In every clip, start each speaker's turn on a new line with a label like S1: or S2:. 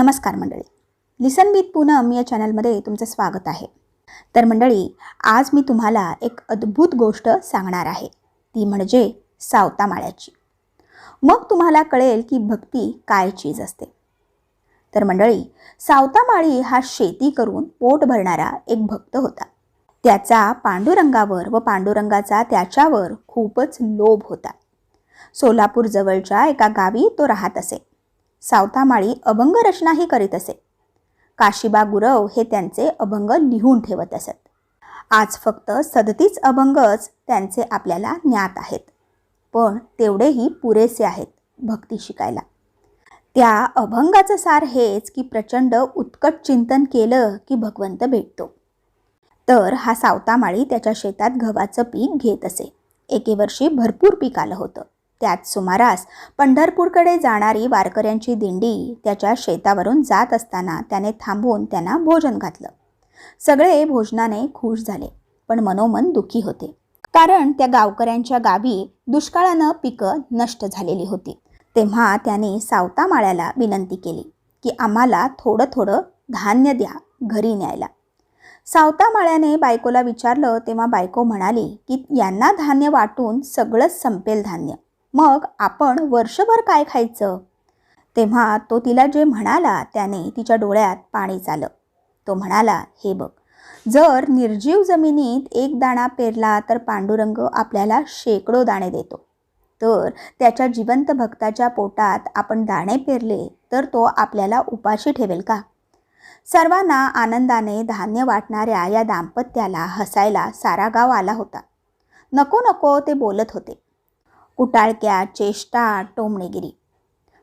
S1: नमस्कार मंडळी. लिसन विथ पूनम या चॅनलमध्ये तुमचं स्वागत आहे. तर मंडळी आज मी तुम्हाला एक अद्भुत गोष्ट सांगणार आहे. ती म्हणजे सावता माळ्याची मग तुम्हाला कळेल की भक्ती काय चीज असते. तर मंडळी सावता माळी हा शेती करून पोट भरणारा एक भक्त होता. त्याचा पांडुरंगावर व पांडुरंगाचा त्याच्यावर खूपच लोभ होता. सोलापूरजवळच्या एका गावी तो राहत असे. सावतामाळी अभंग रचनाही करीत असे. काशीबा गुरव हे त्यांचे अभंग लिहून ठेवत असत. आज फक्त सदतीस अभंगच त्यांचे आपल्याला ज्ञात आहेत. पण तेवढेही पुरेसे आहेत भक्ती शिकायला. त्या अभंगाचं सार हेच की प्रचंड उत्कट चिंतन केलं की भगवंत भेटतो. तर हा सावतामाळी त्याच्या शेतात गव्हाचं पीक घेत असे. एके वर्षी भरपूर पीक आलं होतं. त्याच सुमारास पंढरपूरकडे जाणारी वारकऱ्यांची दिंडी त्याच्या शेतावरून जात असताना त्याने थांबवून त्यांना भोजन घातलं. सगळे भोजनाने खुश झाले पण मनोमन दुखी होते. कारण त्या गावकऱ्यांच्या गावी दुष्काळानं पिकं नष्ट झालेली होती. तेव्हा त्याने सावता माळ्याला विनंती केली की आम्हाला थोडं थोडं धान्य द्या घरी न्यायला. सावता माळ्याने बायकोला विचारलं तेव्हा बायको म्हणाली की यांना धान्य वाटून सगळंच संपेल धान्य. मग आपण वर्षभर काय खायचं? तेव्हा तो तिला जे म्हणाला त्याने तिच्या डोळ्यात पाणी चालं. तो म्हणाला हे बघ जर निर्जीव जमिनीत एक दाणा पेरला तर पांडुरंग आपल्याला शेकडो दाणे देतो. तर त्याच्या जिवंत भक्ताच्या पोटात आपण दाणे पेरले तर तो आपल्याला उपाशी ठेवेल का? सर्वांना आनंदाने धान्य वाटणाऱ्या या दाम्पत्याला हसायला सारा गाव आला होता. नको नको ते बोलत होते. कुटाळक्या चेष्टा टोमणेगिरी.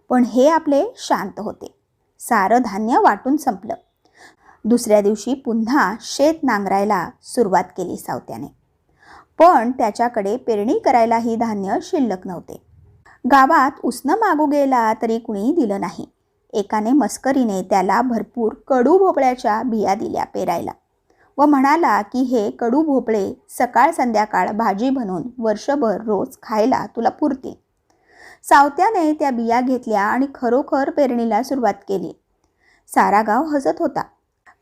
S1: पण हे आपले शांत होते. सारं धान्य वाटून संपलं. दुसऱ्या दिवशी पुन्हा शेत नांगरायला सुरुवात केली सावत्याने. पण त्याच्याकडे पेरणी करायलाही धान्य शिल्लक नव्हते. गावात उसनं मागू गेला तरी कुणी दिलं नाही. एकाने मस्करीने त्याला भरपूर कडू भोपळ्याच्या बिया दिल्या पेरायला. व म्हणाला की हे कडू भोपळे सकाळ संध्याकाळ भाजी बनवून वर्षभर रोज खायला तुला पुरतील. सावत्याने त्या बिया घेतल्या आणि खरोखर पेरणीला सुरुवात केली. सारा गाव हसत होता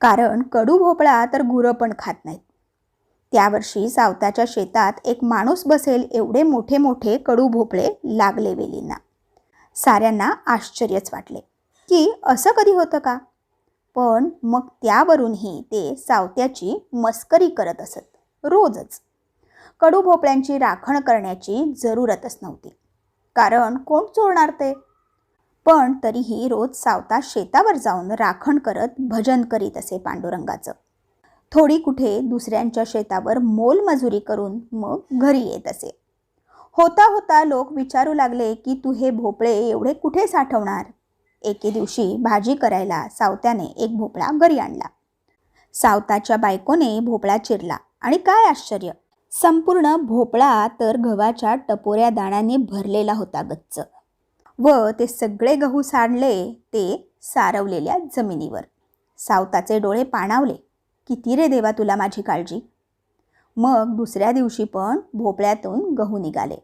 S1: कारण कडू भोपळा तर गुरं पण खात नाहीत. त्यावर्षी सावताच्या शेतात एक माणूस बसेल एवढे मोठे मोठे कडू भोपळे लागले वेलींना. साऱ्यांना आश्चर्यच वाटले. की असं कधी होतं का? पण मग त्यावरूनही ते सावत्याची मस्करी करत असत. रोजच. कडू भोपळ्यांची राखण करण्याची जरूरतच नव्हती. कारण कोण चोरणार ते? पण तरीही रोज सावता शेतावर जाऊन राखण करत भजन करीत असे पांडुरंगाचं. थोडी कुठे दुसऱ्यांच्या शेतावर मोलमजुरी करून मग घरी येत असे. होता होता लोक विचारू लागले की तू हे भोपळे एवढे कुठे साठवणार? एके दिवशी भाजी करायला सावत्याने एक भोपळा घरी आणला. सावताच्या बायकोने भोपळा चिरला आणि काय आश्चर्य! संपूर्ण भोपळा तर गव्हाच्या टपोऱ्या दाण्याने भरलेला होता गच्च. व ते सगळे गहू सांडले ते सारवलेल्या जमिनीवर. सावताचे डोळे पाणावले. किती रे देवा तुला माझी काळजी! मग दुसऱ्या दिवशी पण भोपळ्यातून गहू निघाले.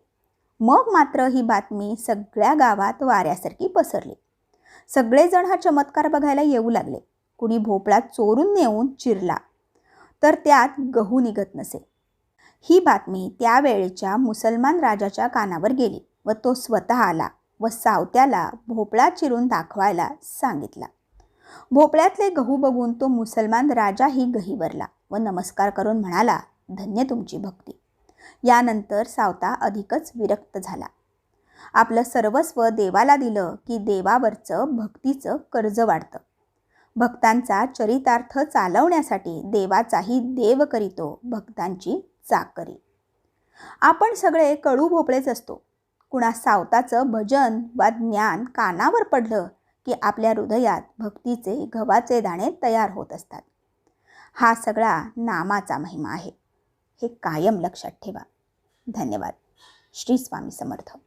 S1: मग मात्र ही बातमी सगळ्या गावात वाऱ्यासारखी पसरली. सगळेजण हा चमत्कार बघायला येऊ लागले. कुणी भोपळा चोरून नेऊन चिरला तर त्यात गहू निघत नसे. ही बातमी त्यावेळेच्या मुसलमान राजाच्या कानावर गेली व तो स्वतः आला व सावत्याला भोपळा चिरून दाखवायला सांगितला. भोपळ्यातले गहू बघून तो मुसलमान राजाही गहीवरला व नमस्कार करून म्हणाला धन्य तुमची भक्ती. यानंतर सावता अधिकच विरक्त झाला. आपलं सर्वस्व देवाला दिलं की देवावरचं भक्तीचं कर्ज वाढतं. भक्तांचा चरितार्थ चालवण्यासाठी देवाचाही देव करीतो भक्तांची चाकरी. आपण सगळे कळू भोपळेच असतो. कुणा सावताचं भजन वा ज्ञान कानावर पडलं की आपल्या हृदयात भक्तीचे गव्हाचे दाणे तयार होत असतात. हा सगळा नामाचा महिमा आहे. हे कायम लक्षात ठेवा. धन्यवाद. श्री स्वामी समर्थ.